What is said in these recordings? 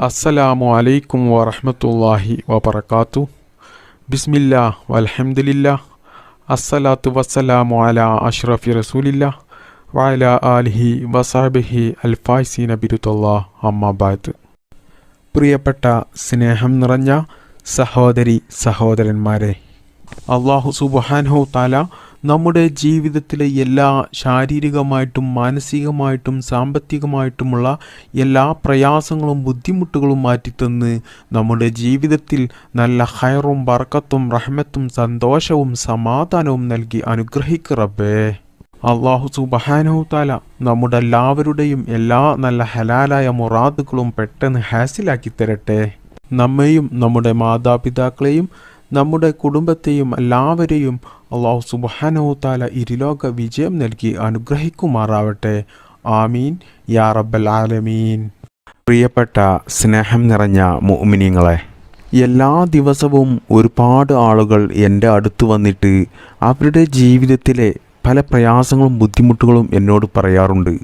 അസ്സലാമു അലൈക്കും വറഹ്മത്തുള്ളാഹി വബറകാതു ബിസ്മില്ല വൽഹംദുലില്ലാ അസ്സലാത്തു വസ്സലാമു അലാ അഷ്റഫി റസൂലില്ല വഅല ആലിഹി വസാബിഹി അൽഫായ്സി നബിരുത്തല്ലാ അമ്മാബാദ് പ്രിയപ്പെട്ട സ്നേഹം നിറഞ്ഞ സഹോദരി സഹോദരന്മാരെ അള്ളാഹു സുബാൻഹു താല നമ്മുടെ ജീവിതത്തിലെ എല്ലാ ശാരീരികമായിട്ടും മാനസികമായിട്ടും സാമ്പത്തികമായിട്ടുമുള്ള എല്ലാ പ്രയാസങ്ങളും ബുദ്ധിമുട്ടുകളും മാറ്റിത്തന്ന് നമ്മുടെ ജീവിതത്തിൽ നല്ല ഹയറും ബർക്കത്തും റഹ്മത്തും സന്തോഷവും സമാധാനവും നൽകി അനുഗ്രഹിക്കറബേ റബ്ബേ. അള്ളാഹു സുബഹാനഹുത്താല നമ്മുടെ എല്ലാവരുടെയും എല്ലാ നല്ല ഹലാലായ മുറാദുകളും പെട്ടെന്ന് ഹാസിലാക്കി തരട്ടെ. നമ്മെയും നമ്മുടെ മാതാപിതാക്കളെയും നമ്മുടെ കുടുംബത്തെയും എല്ലാവരെയും അള്ളാഹു സുബാനോത്താല താല ഇരുലോക വിജയം നൽകി അനുഗ്രഹിക്കുമാറാവട്ടെ. ആമീൻ. യാ റബ്ബൽ ആലമീൻ. പ്രിയപ്പെട്ട സ്നേഹം നിറഞ്ഞ മുഅ്മിനീങ്ങളെ എല്ലാ ദിവസവും ഒരുപാട് ആളുകൾ എന്റെ അടുത്ത് വന്നിട്ട് അവരുടെ ജീവിതത്തിലെ പല പ്രയാസങ്ങളും ബുദ്ധിമുട്ടുകളും എന്നോട് പറയാറുണ്ട്.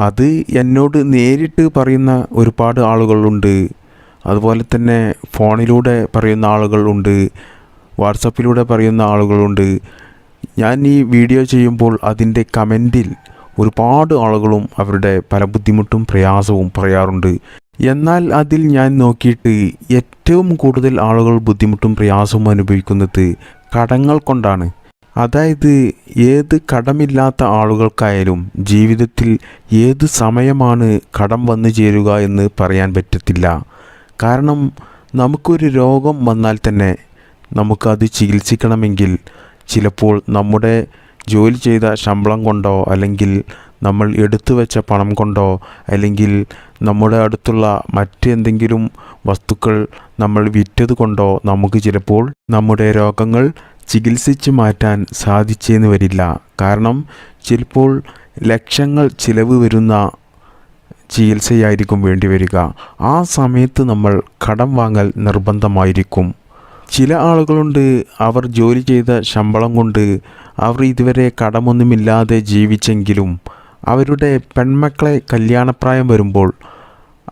അത് എന്നോട് നേരിട്ട് പറയുന്ന ഒരുപാട് ആളുകളുണ്ട്. അതുപോലെ തന്നെ ഫോണിലൂടെ പറയുന്ന ആളുകളുണ്ട് വാട്സപ്പിലൂടെ പറയുന്ന ആളുകളുണ്ട് ഞാൻ ഈ വീഡിയോ ചെയ്യുമ്പോൾ അതിന്റെ കമന്റിൽ ഒരുപാട് ആളുകളും അവരുടെ പല ബുദ്ധിമുട്ടും പ്രയാസവും പറയാറുണ്ട്. എന്നാൽ അതിൽ ഞാൻ നോക്കിയിട്ട് ഏറ്റവും കൂടുതൽ ആളുകൾ ബുദ്ധിമുട്ടും പ്രയാസവും അനുഭവിക്കുന്നത് കടങ്ങൾ കൊണ്ടാണ്. അതായത് ഏത് കടമില്ലാത്ത ആളുകൾക്കായാലും ജീവിതത്തിൽ ഏത് സമയമാണ് കടം വന്നു ചേരുക എന്ന് പറയാൻ പറ്റത്തില്ല. കാരണം നമുക്കൊരു രോഗം വന്നാൽ തന്നെ നമുക്കത് ചികിത്സിക്കണമെങ്കിൽ ചിലപ്പോൾ നമ്മുടെ ജോലി ചെയ്ത ശമ്പളം കൊണ്ടോ അല്ലെങ്കിൽ നമ്മൾ എടുത്തു വെച്ച പണം കൊണ്ടോ അല്ലെങ്കിൽ നമ്മുടെ അടുത്തുള്ള മറ്റെന്തെങ്കിലും വസ്തുക്കൾ നമ്മൾ വിറ്റത് കൊണ്ടോ നമുക്ക് ചിലപ്പോൾ നമ്മുടെ രോഗങ്ങൾ ചികിത്സിച്ച് മാറ്റാൻ സാധിച്ചെന്ന് വരില്ല. കാരണം ചിലപ്പോൾ ലക്ഷങ്ങൾ ചിലവ് വരുന്ന ചികിത്സയായിരിക്കും വേണ്ടി വരിക. ആ സമയത്ത് നമ്മൾ കടം വാങ്ങൽ നിർബന്ധമായിരിക്കും. ചില ആളുകളുണ്ട് അവർ ജോലി ചെയ്ത ശമ്പളം കൊണ്ട് അവർ ഇതുവരെ കടമൊന്നുമില്ലാതെ ജീവിച്ചെങ്കിലും അവരുടെ പെൺമക്കളെ കല്യാണപ്രായം വരുമ്പോൾ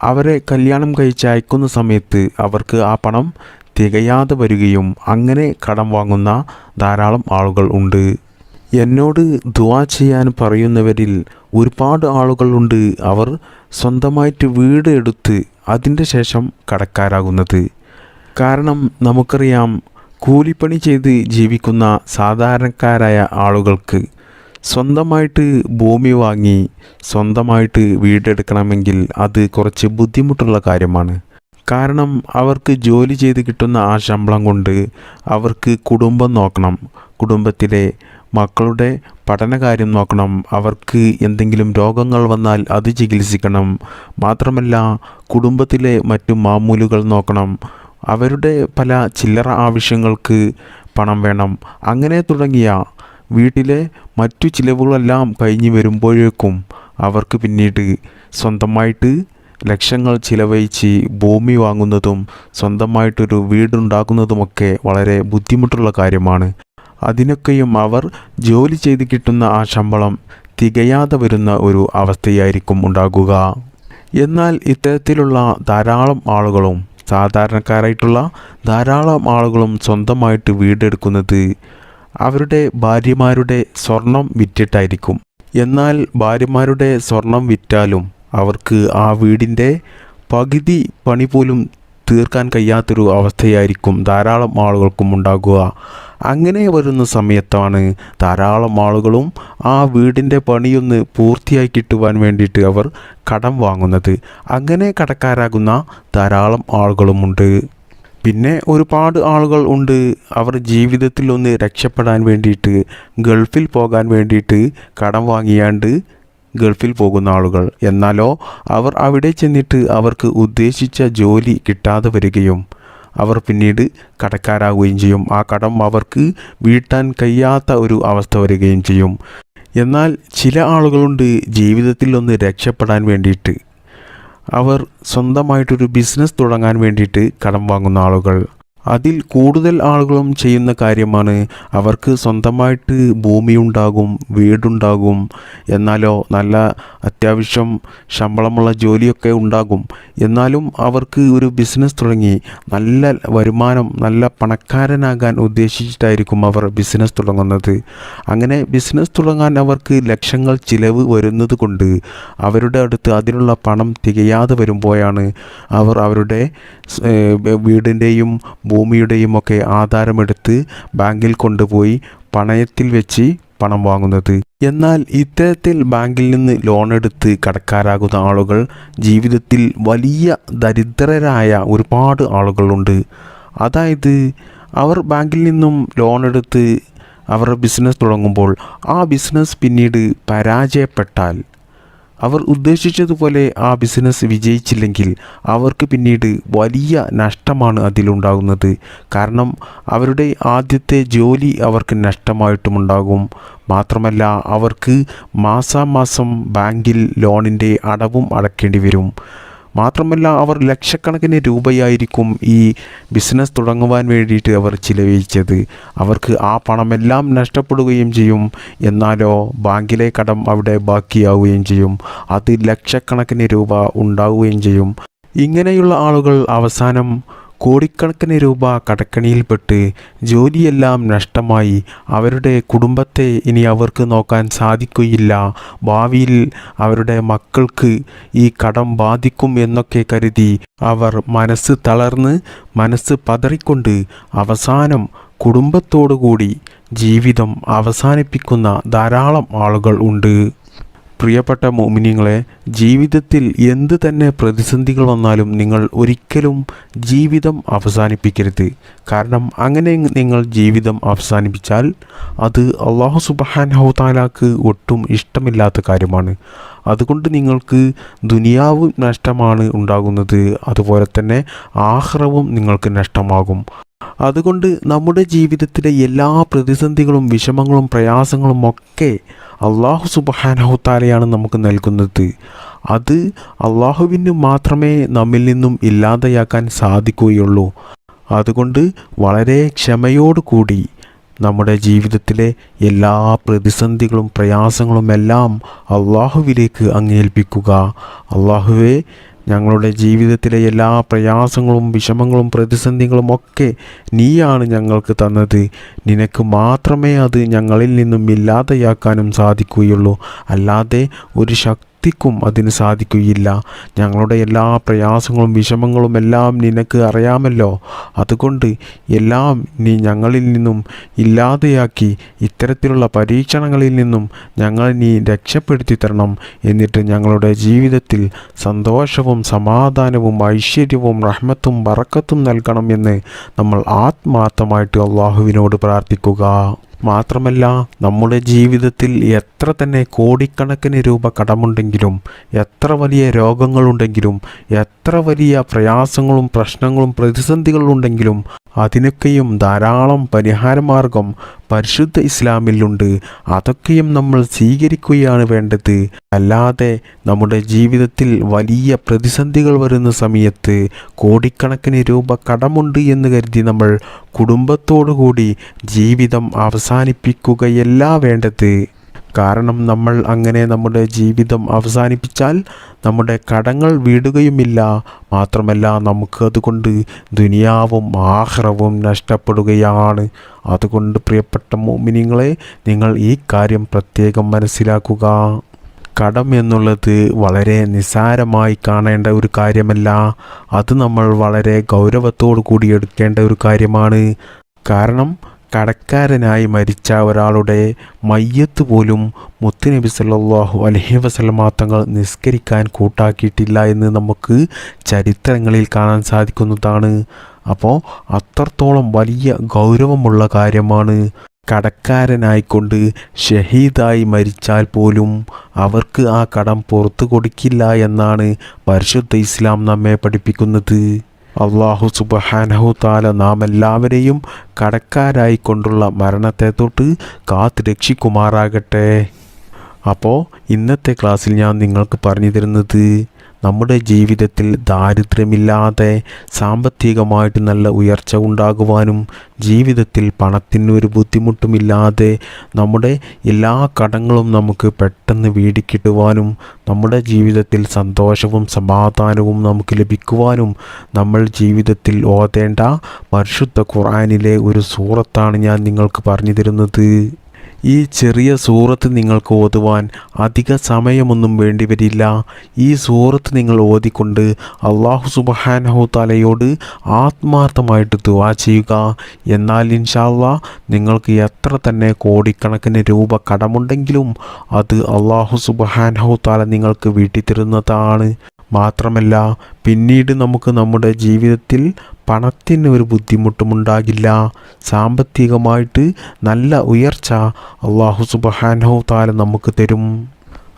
അവരെ കല്യാണം കഴിച്ചയക്കുന്ന സമയത്ത് അവർക്ക് ആ പണം തികയാതെ വരികയും അങ്ങനെ കടം വാങ്ങുന്ന ധാരാളം ആളുകൾ ഉണ്ട്. എന്നോട് ദുവാ ചെയ്യാൻ പറയുന്നവരിൽ ഒരുപാട് ആളുകളുണ്ട് അവർ സ്വന്തമായിട്ട് വീട് എടുത്ത് അതിന്റെ ശേഷം കടക്കാരാകുന്നത്. കാരണം നമുക്കറിയാം കൂലിപ്പണി ചെയ്ത് ജീവിക്കുന്ന സാധാരണക്കാരായ ആളുകൾക്ക് സ്വന്തമായിട്ട് ഭൂമി വാങ്ങി സ്വന്തമായിട്ട് വീടെടുക്കണമെങ്കിൽ അത് കുറച്ച് ബുദ്ധിമുട്ടുള്ള കാര്യമാണ്. കാരണം അവർക്ക് ജോലി ചെയ്ത് കിട്ടുന്ന ആ ശമ്പളം കൊണ്ട് അവർക്ക് കുടുംബം നോക്കണം. കുടുംബത്തിലെ മക്കളുടെ പഠനകാര്യം നോക്കണം. അവർക്ക് എന്തെങ്കിലും രോഗങ്ങൾ വന്നാൽ അത് ചികിത്സിക്കണം. മാത്രമല്ല കുടുംബത്തിലെ മറ്റു മാമൂലുകൾ നോക്കണം. അവരുടെ പല ചില്ലറ ആവശ്യങ്ങൾക്ക് പണം വേണം. അങ്ങനെ തുടങ്ങിയ വീട്ടിലെ മറ്റു ചിലവുകളെല്ലാം കഴിഞ്ഞ് വരുമ്പോഴേക്കും അവർക്ക് പിന്നീട് സ്വന്തമായിട്ട് ലക്ഷങ്ങൾ ചിലവഴിച്ച് ഭൂമി വാങ്ങുന്നതും സ്വന്തമായിട്ടൊരു വീടുണ്ടാക്കുന്നതുമൊക്കെ വളരെ ബുദ്ധിമുട്ടുള്ള കാര്യമാണ്. അതിനൊക്കെയും അവർ ജോലി ചെയ്ത് കിട്ടുന്ന ആ ശമ്പളം തികയാതെ വരുന്ന ഒരു അവസ്ഥയായിരിക്കും ഉണ്ടാകുക. എന്നാൽ ഇത്തരത്തിലുള്ള ധാരാളം ആളുകളും സാധാരണക്കാരായിട്ടുള്ള ധാരാളം ആളുകളും സ്വന്തമായിട്ട് വീടെടുക്കുന്നത് അവരുടെ ഭാര്യമാരുടെ സ്വർണം വിറ്റിട്ടായിരിക്കും. എന്നാൽ ഭാര്യമാരുടെ സ്വർണം വിറ്റാലും അവർക്ക് ആ വീടിന്റെ പകുതി പണി പോലും തീർക്കാൻ കഴിയാത്തൊരു അവസ്ഥയായിരിക്കും ധാരാളം ആളുകൾക്കും ഉണ്ടാകുക. അങ്ങനെ വരുന്ന സമയത്താണ് ധാരാളം ആളുകളും ആ വീടിന്റെ പണിയൊന്ന് പൂർത്തിയായി കിട്ടുവാൻ വേണ്ടിയിട്ട് അവർ കടം വാങ്ങുന്നത്. അങ്ങനെ കടക്കാരാകുന്ന ധാരാളം ആളുകളുമുണ്ട് പിന്നെ ഒരുപാട് ആളുകൾ ഉണ്ട്. അവർ ജീവിതത്തിൽ ഒന്ന് രക്ഷപ്പെടാൻ വേണ്ടിയിട്ട് ഗൾഫിൽ പോകാൻ വേണ്ടിയിട്ട് കടം വാങ്ങിയാണ്ട് ഗൾഫിൽ പോകുന്ന ആളുകൾ. എന്നാലോ അവർ അവിടെ ചെന്നിട്ട് അവർക്ക് ഉദ്ദേശിച്ച ജോലി കിട്ടാതെ വരികയും അവർ പിന്നീട് കടക്കാരാകുകയും ചെയ്യും. ആ കടം അവർക്ക് വീട്ടാൻ കഴിയാത്ത ഒരു അവസ്ഥ വരികയും ചെയ്യും. എന്നാൽ ചില ആളുകളുണ്ട് ജീവിതത്തിൽ ഒന്ന് രക്ഷപ്പെടാൻ വേണ്ടിയിട്ട്. അവർ സ്വന്തമായിട്ടൊരു ബിസിനസ് തുടങ്ങാൻ വേണ്ടിയിട്ട് കടം വാങ്ങുന്ന ആളുകൾ. അതിൽ കൂടുതൽ ആളുകളും ചെയ്യുന്ന കാര്യമാണ് അവർക്ക് സ്വന്തമായിട്ട് ഭൂമിയുണ്ടാകും വീടുണ്ടാകും എന്നാലോ നല്ല അത്യാവശ്യം ശമ്പളമുള്ള ജോലിയൊക്കെ ഉണ്ടാകും. എന്നാലും അവർക്ക് ഒരു ബിസിനസ് തുടങ്ങി നല്ല വരുമാനം നല്ല പണക്കാരനാകാൻ ഉദ്ദേശിച്ചിട്ടായിരിക്കും അവർ ബിസിനസ് തുടങ്ങുന്നത്. അങ്ങനെ ബിസിനസ് തുടങ്ങാൻ അവർക്ക് ലക്ഷങ്ങൾ ചിലവ് വരുന്നത് കൊണ്ട് അവരുടെ അടുത്ത് അതിനുള്ള പണം തികയാതെ വരുമ്പോഴാണ് അവർ അവരുടെ വീടിന്റെയും ഭൂമിയുടെയും ഒക്കെ ആധാരമെടുത്ത് ബാങ്കിൽ കൊണ്ടുപോയി പണയത്തിൽ വെച്ച് പണം വാങ്ങുന്നത്. എന്നാൽ ഇത്തരത്തിൽ ബാങ്കിൽ നിന്ന് ലോൺ എടുത്ത് കടക്കാരാകുന്ന ആളുകൾ ജീവിതത്തിൽ വലിയ ദരിദ്രരായ ഒരുപാട് ആളുകളുണ്ട്. അതായത് അവർ ബാങ്കിൽ നിന്നും ലോൺ എടുത്ത് അവരുടെ ബിസിനസ് തുടങ്ങുമ്പോൾ ആ ബിസിനസ് പിന്നീട് പരാജയപ്പെട്ടാൽ അവർ ഉദ്ദേശിച്ചതുപോലെ ആ ബിസിനസ് വിജയിച്ചില്ലെങ്കിൽ അവർക്ക് പിന്നീട് വലിയ നഷ്ടമാണ് അതിലുണ്ടാകുന്നത്. കാരണം അവരുടെ ആദ്യത്തെ ജോലി അവർക്ക് നഷ്ടമായിട്ടുമുണ്ടാകും. മാത്രമല്ല അവർക്ക് മാസാമാസം ബാങ്കിൽ ലോണിന്റെ അടവും അടക്കേണ്ടി വരും മാത്രമല്ല അവർ ലക്ഷക്കണക്കിന് രൂപയായിരിക്കും ഈ ബിസിനസ് തുടങ്ങുവാൻ വേണ്ടിയിട്ട് അവർ ചിലവഴിച്ചത്. അവർക്ക് ആ പണമെല്ലാം നഷ്ടപ്പെടുകയും ചെയ്യും. എന്നാലോ ബാങ്കിലെ കടം അവിടെ ബാക്കിയാവുകയും ചെയ്യും. അത് ലക്ഷക്കണക്കിന് രൂപ ഉണ്ടാവുകയും ചെയ്യും. ഇങ്ങനെയുള്ള ആളുകൾ അവസാനം കോടിക്കണക്കിന് രൂപ കടക്കണിയിൽപ്പെട്ട് ജോലിയെല്ലാം നഷ്ടമായി. അവരുടെ കുടുംബത്തെ ഇനി അവർക്ക് നോക്കാൻ സാധിക്കുകയില്ല. ഭാവിയിൽ അവരുടെ മക്കൾക്ക് ഈ കടം ബാധിക്കും എന്നൊക്കെ കരുതി അവർ മനസ്സ് തളർന്ന് മനസ്സ് പതറിക്കൊണ്ട് അവസാനം കുടുംബത്തോടുകൂടി ജീവിതം അവസാനിപ്പിക്കുന്ന ധാരാളം ആളുകൾ ഉണ്ട്. പ്രിയപ്പെട്ട മോമിനിയങ്ങളെ ജീവിതത്തിൽ എന്ത് തന്നെ പ്രതിസന്ധികൾ വന്നാലും നിങ്ങൾ ഒരിക്കലും ജീവിതം അവസാനിപ്പിക്കരുത്. കാരണം അങ്ങനെ നിങ്ങൾ ജീവിതം അവസാനിപ്പിച്ചാൽ അത് അള്ളാഹു സുബഹാൻ ഹൗതാലാക്ക് ഒട്ടും ഇഷ്ടമില്ലാത്ത കാര്യമാണ്. അതുകൊണ്ട് നിങ്ങൾക്ക് ദുനിയാവും നഷ്ടമാണ് ഉണ്ടാകുന്നത്. അതുപോലെ തന്നെ ആഹ്റവും നിങ്ങൾക്ക് നഷ്ടമാകും. അതുകൊണ്ട് നമ്മുടെ ജീവിതത്തിലെ എല്ലാ പ്രതിസന്ധികളും വിഷമങ്ങളും പ്രയാസങ്ങളും ഒക്കെ അള്ളാഹു സുബഹാനഹുത്താലയാണ് നമുക്ക് നൽകുന്നത്. അത് അള്ളാഹുവിന് മാത്രമേ നമ്മിൽ നിന്നും ഇല്ലാതെയാക്കാൻ സാധിക്കുകയുള്ളൂ. അതുകൊണ്ട് വളരെ ക്ഷമയോടുകൂടി നമ്മുടെ ജീവിതത്തിലെ എല്ലാ പ്രതിസന്ധികളും പ്രയാസങ്ങളും എല്ലാം അള്ളാഹുവിലേക്ക് അങ്ങേൽപ്പിക്കുക അള്ളാഹുവെ ഞങ്ങളുടെ ജീവിതത്തിലെ എല്ലാ പ്രയാസങ്ങളും വിഷമങ്ങളും പ്രതിസന്ധികളും ഒക്കെ നീയാണ് ഞങ്ങൾക്ക് തന്നത്. നിനക്ക് മാത്രമേ അത് ഞങ്ങളിൽ നിന്നും ഇല്ലാതെയാക്കാനും സാധിക്കുകയുള്ളൂ. അല്ലാതെ ഒരു ശക്തി ശക്തിക്കും അതിന് സാധിക്കുകയില്ല. ഞങ്ങളുടെ എല്ലാ പ്രയാസങ്ങളും വിഷമങ്ങളും എല്ലാം നിനക്ക് അറിയാമല്ലോ. അതുകൊണ്ട് എല്ലാം നീ ഞങ്ങളിൽ നിന്നും ഇല്ലാതെയാക്കി ഇത്തരത്തിലുള്ള പരീക്ഷണങ്ങളിൽ നിന്നും ഞങ്ങൾ നീ രക്ഷപ്പെടുത്തി തരണം എന്നിട്ട് ഞങ്ങളുടെ ജീവിതത്തിൽ സന്തോഷവും സമാധാനവും ഐശ്വര്യവും റഹ്മത്തും ബറക്കത്തും നൽകണം എന്ന് നമ്മൾ ആത്മാർത്ഥമായിട്ട് അള്ളാഹുവിനോട് പ്രാർത്ഥിക്കുക. മാത്രമല്ല നമ്മുടെ ജീവിതത്തിൽ എത്ര തന്നെ കോടിക്കണക്കിന് രൂപ കടമുണ്ടെങ്കിലും എത്ര വലിയ രോഗങ്ങളുണ്ടെങ്കിലും എത്ര വലിയ പ്രയാസങ്ങളും പ്രശ്നങ്ങളും പ്രതിസന്ധികളുണ്ടെങ്കിലും അതിനൊക്കെയും ധാരാളം പരിഹാരമാർഗം പരിശുദ്ധ ഇസ്ലാമിലുണ്ട്. അതൊക്കെയും നമ്മൾ സ്വീകരിക്കുകയാണ് വേണ്ടത്. അല്ലാതെ നമ്മുടെ ജീവിതത്തിൽ വലിയ പ്രതിസന്ധികൾ വരുന്ന സമയത്ത് കോടിക്കണക്കിന് രൂപ കടമുണ്ട് എന്ന് കരുതി നമ്മൾ കുടുംബത്തോടുകൂടി ജീവിതം അവസാനിപ്പിക്കുകയല്ല വേണ്ടത്. കാരണം നമ്മൾ അങ്ങനെ നമ്മുടെ ജീവിതം അവസാനിപ്പിച്ചാൽ നമ്മുടെ കടങ്ങൾ വീടുകയുമില്ല. മാത്രമല്ല നമുക്ക് അതുകൊണ്ട് ദുനിയാവും ആഹ്റവും നഷ്ടപ്പെടുകയാണ്. അതുകൊണ്ട് പ്രിയപ്പെട്ട മോമിനിങ്ങളെ നിങ്ങൾ ഈ കാര്യം പ്രത്യേകം മനസ്സിലാക്കുക. കടം എന്നുള്ളത് വളരെ നിസ്സാരമായി കാണേണ്ട ഒരു കാര്യമല്ല. അത് നമ്മൾ വളരെ ഗൗരവത്തോടു കൂടി എടുക്കേണ്ട ഒരു കാര്യമാണ്. കാരണം കടക്കാരനായി മരിച്ച ഒരാളുടെ മയ്യത്ത് പോലും മുത്തുനബി സല്ലാഹു അലഹി വസല്ലമ തങ്ങൾ നിസ്കരിക്കാൻ കൂട്ടാക്കിയിട്ടില്ല എന്ന് നമുക്ക് ചരിത്രങ്ങളിൽ കാണാൻ സാധിക്കുന്നതാണ്. അപ്പോൾ അത്രത്തോളം വലിയ ഗൗരവമുള്ള കാര്യമാണ് കടക്കാരനായിക്കൊണ്ട് ഷഹീദായി മരിച്ചാൽ പോലും അവർക്ക് ആ കടം പുറത്തു കൊടുക്കില്ല എന്നാണ് പരിശുദ്ധ ഇസ്ലാം നമ്മെ പഠിപ്പിക്കുന്നത്. അള്ളാഹു സുബഹാനഹു താല നാം എല്ലാവരെയും കടക്കാരായി കൊണ്ടുള്ള മരണത്തെ തൊട്ട് കാത്ത് രക്ഷിക്കുമാറാകട്ടെ. അപ്പോൾ ഇന്നത്തെ ക്ലാസ്സിൽ ഞാൻ നിങ്ങൾക്ക് പറഞ്ഞു തരുന്നത് നമ്മുടെ ജീവിതത്തിൽ ദാരിദ്ര്യമില്ലാതെ സാമ്പത്തികമായിട്ട് നല്ല ഉയർച്ച ഉണ്ടാകുവാനും ജീവിതത്തിൽ പണത്തിന് ഒരു ബുദ്ധിമുട്ടുമില്ലാതെ നമ്മുടെ എല്ലാ കടങ്ങളും നമുക്ക് പെട്ടെന്ന് വീടിക്കിട്ടുവാനും നമ്മുടെ ജീവിതത്തിൽ സന്തോഷവും സമാധാനവും നമുക്ക് ലഭിക്കുവാനും നമ്മൾ ജീവിതത്തിൽ ഓതേണ്ട പരിശുദ്ധ ഖുർആനിലെ ഒരു സൂറത്താണ് ഞാൻ നിങ്ങൾക്ക് പറഞ്ഞു തരുന്നത്. ഈ ചെറിയ സൂറത്ത് നിങ്ങൾക്ക് ഓതുവാൻ അധിക സമയമൊന്നും വേണ്ടിവരില്ല ഈ സൂറത്ത് നിങ്ങൾ ഓതിക്കൊണ്ട് അള്ളാഹു സുബഹാനഹു തലയോട് ആത്മാർത്ഥമായിട്ട് ദുവാ ചെയ്യുക. എന്നാൽ ഇൻഷാല്ല നിങ്ങൾക്ക് എത്ര തന്നെ കോടിക്കണക്കിന് രൂപ കടമുണ്ടെങ്കിലും അത് അള്ളാഹു സുബഹാനഹു താല നിങ്ങൾക്ക് വീട്ടിത്തരുന്നതാണ്. മാത്രമല്ല പിന്നീട് നമുക്ക് നമ്മുടെ ജീവിതത്തിൽ പണത്തിന് ഒരു ബുദ്ധിമുട്ടുമുണ്ടാകില്ല. സാമ്പത്തികമായിട്ട് നല്ല ഉയർച്ച അള്ളാഹു സുബഹാനോ താല നമുക്ക് തരും.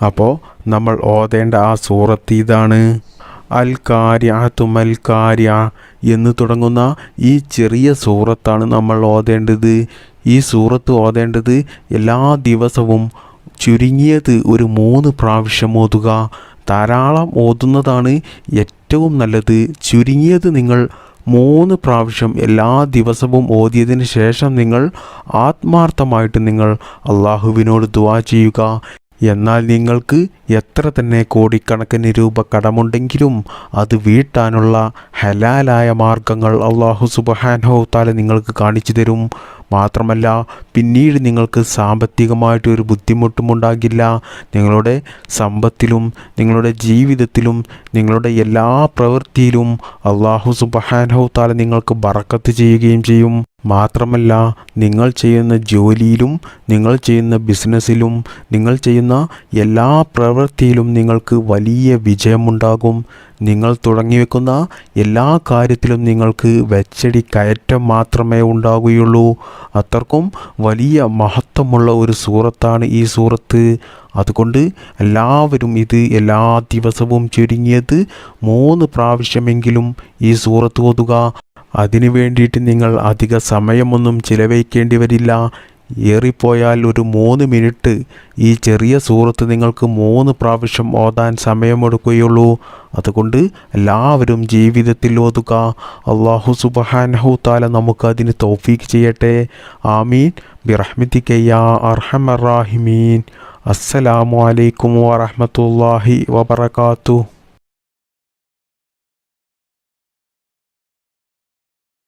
അപ്പോൾ നമ്മൾ ഓതേണ്ട ആ സൂറത്ത് ഇതാണ്. അൽ കാര്യ തുമൽ കാര്യ എന്ന് തുടങ്ങുന്ന ഈ ചെറിയ സൂറത്താണ് നമ്മൾ ഓതേണ്ടത്. ഈ സൂറത്ത് ഓതേണ്ടത് എല്ലാ ദിവസവും ചുരുങ്ങിയത് ഒരു മൂന്ന് പ്രാവശ്യം ഓതുക. ധാരാളം ഓതുന്നതാണ് ഏറ്റവും നല്ലത്. ചുരുങ്ങിയത് നിങ്ങൾ മൂന്ന് പ്രാവശ്യം എല്ലാ ദിവസവും ഓതിയതിന് ശേഷം നിങ്ങൾ ആത്മാർത്ഥമായിട്ട് നിങ്ങൾ അള്ളാഹുവിനോട് ദുവാ ചെയ്യുക. എന്നാൽ നിങ്ങൾക്ക് എത്ര തന്നെ കോടിക്കണക്കിന് രൂപ കടമുണ്ടെങ്കിലും അത് വീട്ടാനുള്ള ഹലാലായ മാർഗങ്ങൾ അള്ളാഹു സുബഹാനഹോ താല നിങ്ങൾക്ക് കാണിച്ചു തരും. മാത്രമല്ല പിന്നീട് നിങ്ങൾക്ക് സാമ്പത്തികമായിട്ട് ഒരു ബുദ്ധിമുട്ടും ഉണ്ടാകില്ല നിങ്ങളുടെ സമ്പത്തിലും നിങ്ങളുടെ ജീവിതത്തിലും നിങ്ങളുടെ എല്ലാ പ്രവൃത്തിയിലും അള്ളാഹു സുബഹാനഹു താല നിങ്ങൾക്ക് ബറക്കത്ത് ചെയ്യുകയും ചെയ്യും. മാത്രമല്ല നിങ്ങൾ ചെയ്യുന്ന ജോലിയിലും നിങ്ങൾ ചെയ്യുന്ന ബിസിനസ്സിലും നിങ്ങൾ ചെയ്യുന്ന എല്ലാ പ്രവൃത്തിയിലും നിങ്ങൾക്ക് വലിയ വിജയമുണ്ടാകും. നിങ്ങൾ തുടങ്ങി വെക്കുന്ന എല്ലാ കാര്യത്തിലും നിങ്ങൾക്ക് വെച്ചടി കയറ്റം മാത്രമേ ഉണ്ടാകുകയുള്ളൂ അത്രക്കും വലിയ മഹത്വമുള്ള ഒരു സൂറത്താണ് ഈ സൂറത്ത്. അതുകൊണ്ട് എല്ലാവരും ഇത് എല്ലാ ദിവസവും ചുരുങ്ങിയത് മൂന്ന് പ്രാവശ്യമെങ്കിലും ഈ സൂറത്ത് ഓതുക. അതിനു വേണ്ടിയിട്ട് നിങ്ങൾ അധിക സമയമൊന്നും ചിലവഴിക്കേണ്ടി വരില്ല ഏറിപ്പോയാൽ ഒരു മൂന്ന് മിനിറ്റ്. ഈ ചെറിയ സൂറത്ത് നിങ്ങൾക്ക് മൂന്ന് പ്രാവശ്യം ഓതാൻ സമയമെടുക്കുകയുള്ളൂ. അതുകൊണ്ട് എല്ലാവരും ജീവിതത്തിൽ ഓതുക. അള്ളാഹു സുബഹാനഹു താല നമുക്ക് അതിന് തൗഫീക്ക് ചെയ്യട്ടെ. ആമീൻ. ബിറഹ്മത്തിക്കയ്യ അർഹമറാഹിമീൻ അസ്സലാമു അലൈക്കും വറഹമത്തല്ലാഹി വബർക്കാത്തു